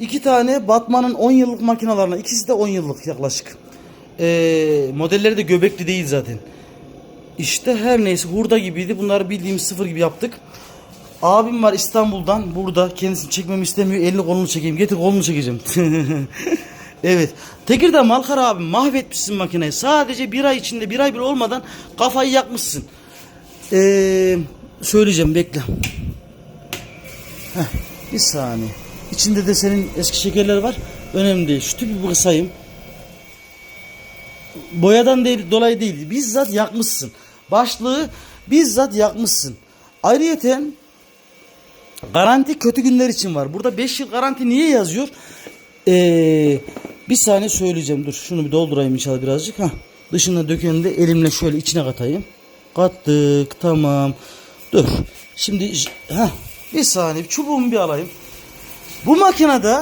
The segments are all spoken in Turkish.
İki tane Batman'ın 10 yıllık makinalarına ikisi de 10 yıllık yaklaşık. Ee, modelleri de göbekli değil zaten. İşte her neyse hurda gibiydi. Bunları bildiğimiz sıfır gibi yaptık. Abim var İstanbul'dan burada. Kendisini çekmemi istemiyor. Elini kolunu çekeyim. Getir kolunu çekeceğim. evet. Tekirdağ Malkar abim mahvetmişsin makineyi. Sadece bir ay içinde bir ay bile olmadan kafayı yakmışsın. Ee, söyleyeceğim bekle. Heh, bir saniye. İçinde de senin eski şekerler var. Önemli değil. Şu tüpü kısayım. Boyadan değil, dolayı değil. Bizzat yakmışsın. Başlığı bizzat yakmışsın. Ayrıyeten garanti kötü günler için var. Burada 5 yıl garanti niye yazıyor? Ee, bir saniye söyleyeceğim. Dur şunu bir doldurayım inşallah birazcık. Hah. Dışına dökeni de elimle şöyle içine katayım. Kattık tamam. Dur. Şimdi hah, bir saniye çubuğumu bir alayım. Bu makinede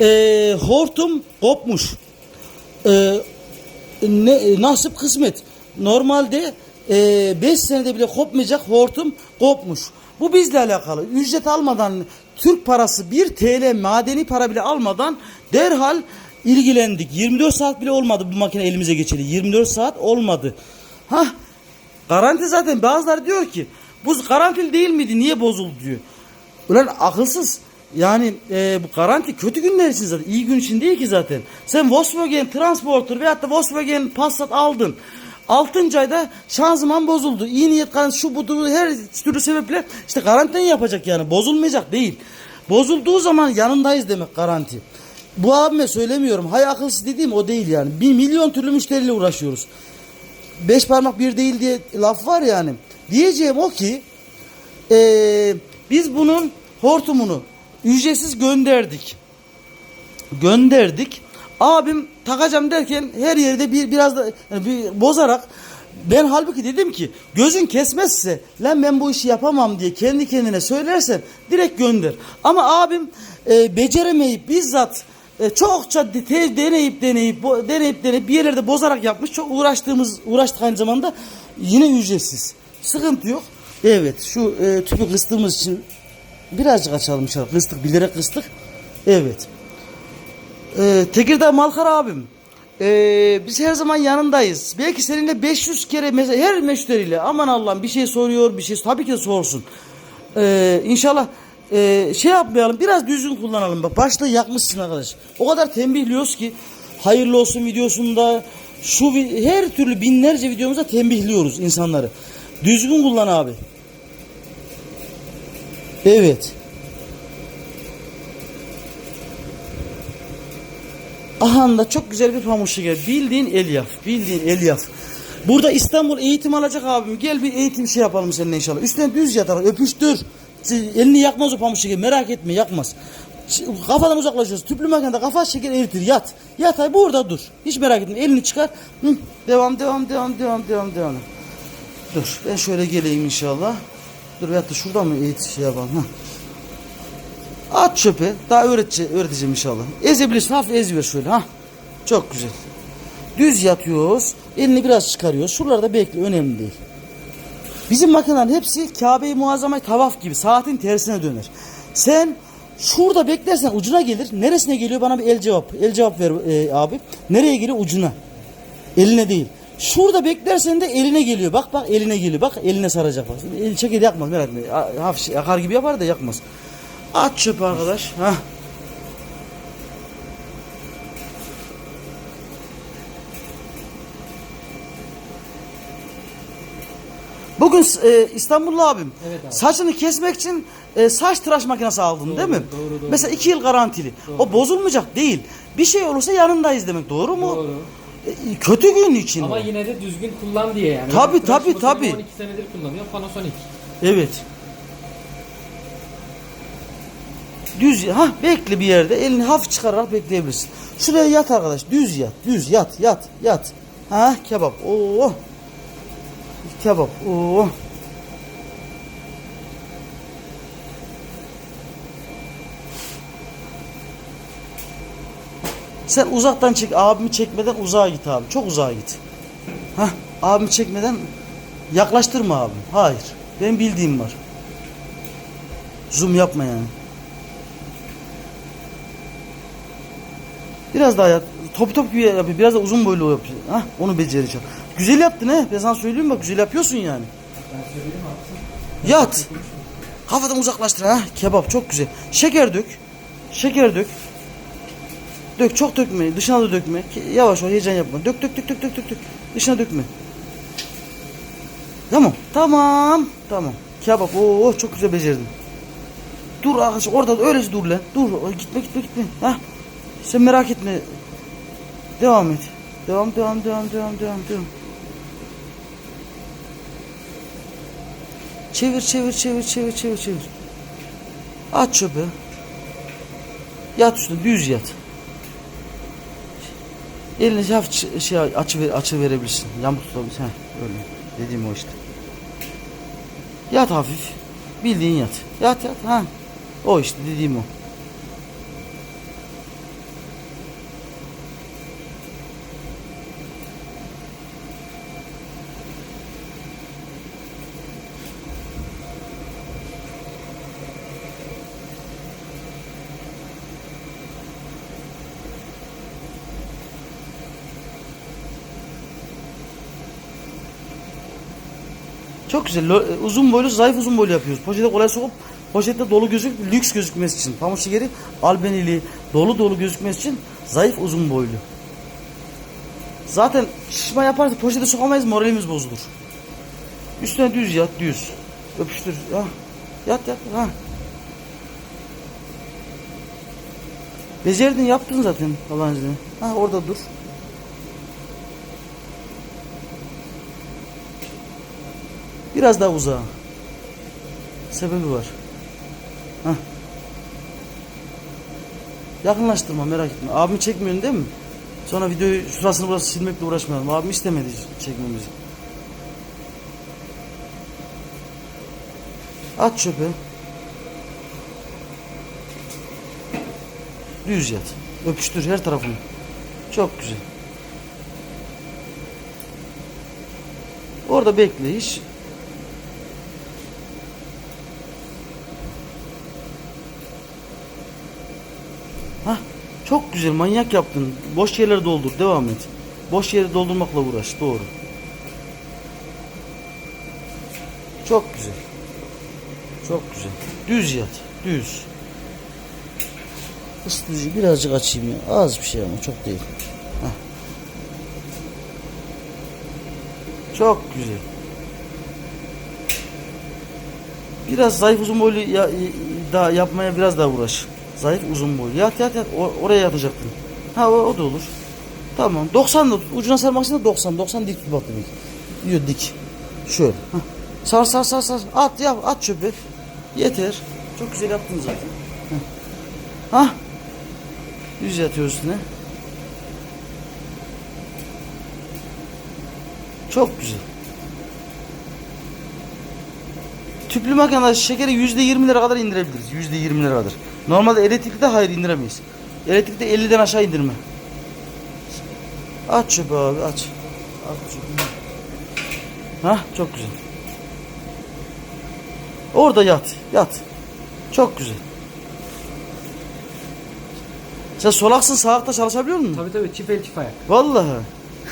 ee, hortum kopmuş. Ee, ne, e, nasip kısmet. Normalde 5 senede bile kopmayacak hortum kopmuş. Bu bizle alakalı. Ücret almadan Türk parası 1 TL madeni para bile almadan derhal ilgilendik. 24 saat bile olmadı bu makine elimize geçeli. 24 saat olmadı. Hah Garanti zaten bazıları diyor ki bu garantili değil miydi niye bozuldu diyor. Ulan akılsız. Yani e, bu garanti kötü günler için zaten. iyi gün için değil ki zaten. Sen Volkswagen Transporter veyahut da Volkswagen Passat aldın. 6. ayda şanzıman bozuldu. İyi niyet garantisi şu bu her türlü sebeple işte garantiden yapacak yani. Bozulmayacak değil. Bozulduğu zaman yanındayız demek garanti. Bu abime söylemiyorum. Hay akılsız dediğim o değil yani. Bir milyon türlü müşteriyle uğraşıyoruz beş parmak bir değil diye laf var yani. Diyeceğim o ki eee, biz bunun hortumunu ücretsiz gönderdik. Gönderdik. Abim takacağım derken her yerde bir biraz da yani bir bozarak ben halbuki dedim ki gözün kesmezse lan ben bu işi yapamam diye kendi kendine söylersen direkt gönder. Ama abim e, beceremeyip bizzat e, çokça de- te- deneyip deneyip bo- deneyip deneyip bir yerlerde bozarak yapmış. Çok uğraştığımız uğraştık aynı zamanda yine ücretsiz. Sıkıntı yok. Evet şu e, tüpü kıstığımız için birazcık açalım inşallah. Kıstık bilerek kıstık. Evet. Ee, Tekirdağ Malkar abim. Ee, biz her zaman yanındayız. Belki seninle 500 kere mesela her müşteriyle aman Allah'ım bir şey soruyor bir şey tabii ki de sorsun. Ee, inşallah e, şey yapmayalım biraz düzgün kullanalım. Bak başta yakmışsın arkadaş. O kadar tembihliyoruz ki hayırlı olsun videosunda şu her türlü binlerce videomuzda tembihliyoruz insanları. Düzgün kullan abi. Evet. Aha da çok güzel bir pamuk şeker. Bildiğin elyaf. Bildiğin elyaf. Burada İstanbul eğitim alacak abim. Gel bir eğitim şey yapalım seninle inşallah. Üstüne düz yatar. Öpüştür. Elini yakmaz o pamuk şeker. Merak etme yakmaz. Kafadan uzaklaşıyoruz. Tüplü makinede kafa şeker eritir. Yat. Yat ay burada dur. Hiç merak etme. Elini çıkar. Hı. Devam devam devam devam devam devam. Dur ben şöyle geleyim inşallah. Dur veyahut da şuradan mı eğitim şey yapalım. Heh. At çöpe. Daha öğreteceğim, öğreteceğim inşallah. Ezebilirsin. Hafif eziver şöyle. ha. Çok güzel. Düz yatıyoruz. Elini biraz çıkarıyoruz. Şuralarda bekle. Önemli değil. Bizim makinelerin hepsi Kabe-i Muazzama'yı tavaf gibi. Saatin tersine döner. Sen şurada beklersen ucuna gelir. Neresine geliyor bana bir el cevap. El cevap ver e, abi. Nereye geliyor? Ucuna. Eline değil. Şurada beklersen de eline geliyor. Bak bak eline geliyor. Bak eline saracak. Bak. El çeker yakmaz merak etme. Ha- Hafif şey- yakar gibi yapar da yakmaz. At çöp arkadaş. Hah. Bugün e, İstanbullu abim Evet abi. saçını kesmek için e, saç tıraş makinesi aldın değil mi? doğru, doğru. Mesela iki yıl garantili. O bozulmayacak değil. Bir şey olursa yanındayız demek doğru mu? Doğru. Kötü gün için. Ama o. yine de düzgün kullan diye yani. Benim tabii, makinemi tabii. 12 senedir kullanıyor Panasonic. Evet. Düz ha bekle bir yerde elini hafif çıkararak bekleyebilirsin. Şuraya yat arkadaş düz yat düz yat yat yat. Ha kebap oo. Kebap oo. Sen uzaktan çek abimi çekmeden uzağa git abi. Çok uzağa git. Hah abimi çekmeden yaklaştırma abim. Hayır. Benim bildiğim var. Zoom yapma yani. Biraz daha yat. Top top gibi yap. Biraz da uzun boylu yap. Hah onu becereceğim. Güzel yaptın he. Ben sana söyleyeyim bak güzel yapıyorsun yani. Ben söyleyeyim abi. Yat. Kafadan uzaklaştır ha. Kebap çok güzel. Şeker dök. Şeker dök. Dök çok dökme. Dışına da dökme. Yavaş ol heyecan yapma. Dök dök dök dök dök dök. dök. Dışına dökme. Tamam. Tamam. Tamam. Kebap. Oo çok güzel becerdin. Dur arkadaş orada da öylece dur lan. Dur gitme gitme gitme. Ha. Sen merak etme. Devam et. Devam devam devam devam devam devam. Çevir çevir çevir çevir çevir çevir. Aç çöpü. Yat üstüne düz yat. Elini hafif ç- şey açı açı verebilirsin. Yamuk tutabilirsin. Heh, öyle. Dediğim o işte. Yat hafif. Bildiğin yat. Yat yat. Ha. O işte dediğim o. Çok güzel. E, Uzun boylu, zayıf uzun boylu yapıyoruz. Poşete kolay sokup poşette dolu gözük, lüks gözükmesi için. Pamuk şekeri albenili, dolu dolu gözükmesi için zayıf uzun boylu. Zaten şişme yaparsa poşete sokamayız moralimiz bozulur. Üstüne düz yat, düz. Öpüştür. Ha. Yat yat. Ha. Becerdin yaptın zaten Allah'ın izniyle. Ha orada dur. Biraz daha uzağa. Sebebi var. Hah. Yakınlaştırma merak etme. Abimi çekmiyorsun değil mi? Sonra videoyu şurasını burası silmekle uğraşmayalım. Abim istemedi çekmemizi. At çöpü. Düz yat. Öpüştür her tarafını. Çok güzel. Orada bekle hiç Hah, çok güzel manyak yaptın. Boş yerleri doldur. Devam et. Boş yeri doldurmakla uğraş. Doğru. Çok güzel. Çok güzel. Düz yat. Düz. Isıtıcı birazcık açayım ya. Az bir şey ama çok değil. Hah. Çok güzel. Biraz zayıf uzun boylu ya, daha yapmaya biraz daha uğraş. Zayıf uzun boylu. Yat yat yat. O- oraya yatacaktın. Ha o, o da olur. Tamam. 90 da. Ucuna sarmak için de 90. 90 dik tut bak demek. Diyor dik. Şöyle. Hah. Sar sar sar sar. At yap at çöpü. Yeter. Çok güzel yaptın zaten. Hah. Hah. Düz yatıyor üstüne. Çok güzel. Tüplü makinede şekeri yüzde yirmi lira kadar indirebiliriz. Yüzde yirmi lira kadar. Normalde elektrikte hayır indiremeyiz. Elektrikte 50'den aşağı indirme. Aç çöpü abi aç. Aç çöpü. Hah çok güzel. Orada yat. Yat. Çok güzel. Sen solaksın sağakta çalışabiliyor musun? Tabii tabii çift el çift ayak. Vallahi.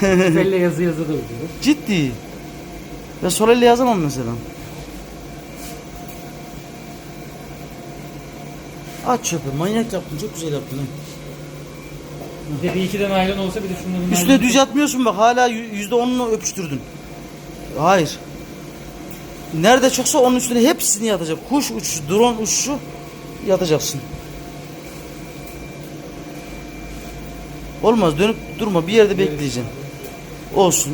Çift elle yazı yazı da uyuyoruz. Ciddi. Ben sol elle yazamam mesela. Aç çöpü. Manyak yaptın. Çok güzel yaptın. ha. Bir de bir iki de naylon olsa bir de şunların Üstüne naylonu- düz yatmıyorsun bak. Hala yü- yüzde onunu öpüştürdün. Hayır. Nerede çoksa onun üstüne hepsini yatacak. Kuş uçuşu, drone uçuşu yatacaksın. Olmaz dönüp durma bir yerde bekleyeceksin. Olsun.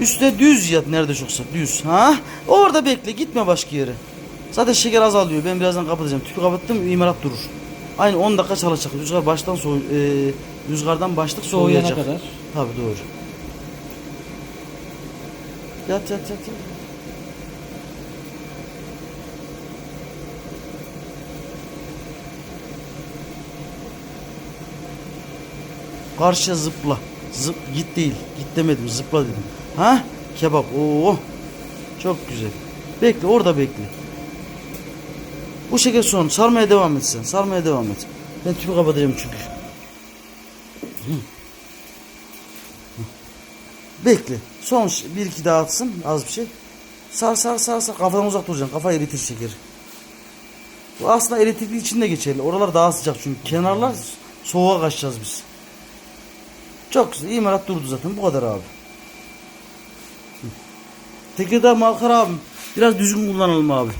Üstüne düz yat nerede çoksa düz. Ha? Orada bekle gitme başka yere. Zaten şeker azalıyor. Ben birazdan kapatacağım. Tüpü kapattım imalat durur. Aynı 10 dakika çalışacak. Rüzgar baştan soğu e, rüzgardan başlık soğuyana soğuyacak. kadar. Tabii doğru. Yat yat yat. yat. Karşıya zıpla. Zıp git değil. Git demedim. Zıpla dedim. Ha? Kebap. Oo. Çok güzel. Bekle orada bekle. Bu şeker son. Sarmaya devam et sen. Sarmaya devam et. Ben tüpü kapatacağım çünkü. Bekle. Son bir iki daha atsın az bir şey. Sar sar sar sar. Kafadan uzak duracaksın. Kafa eritir şekeri. Bu aslında elektrikli için de geçerli. Oralar daha sıcak çünkü. Kenarlar soğuğa kaçacağız biz. Çok güzel. İmalat durdu zaten. Bu kadar abi. Hı. Tekirdağ Malkar abi. Biraz düzgün kullanalım abi.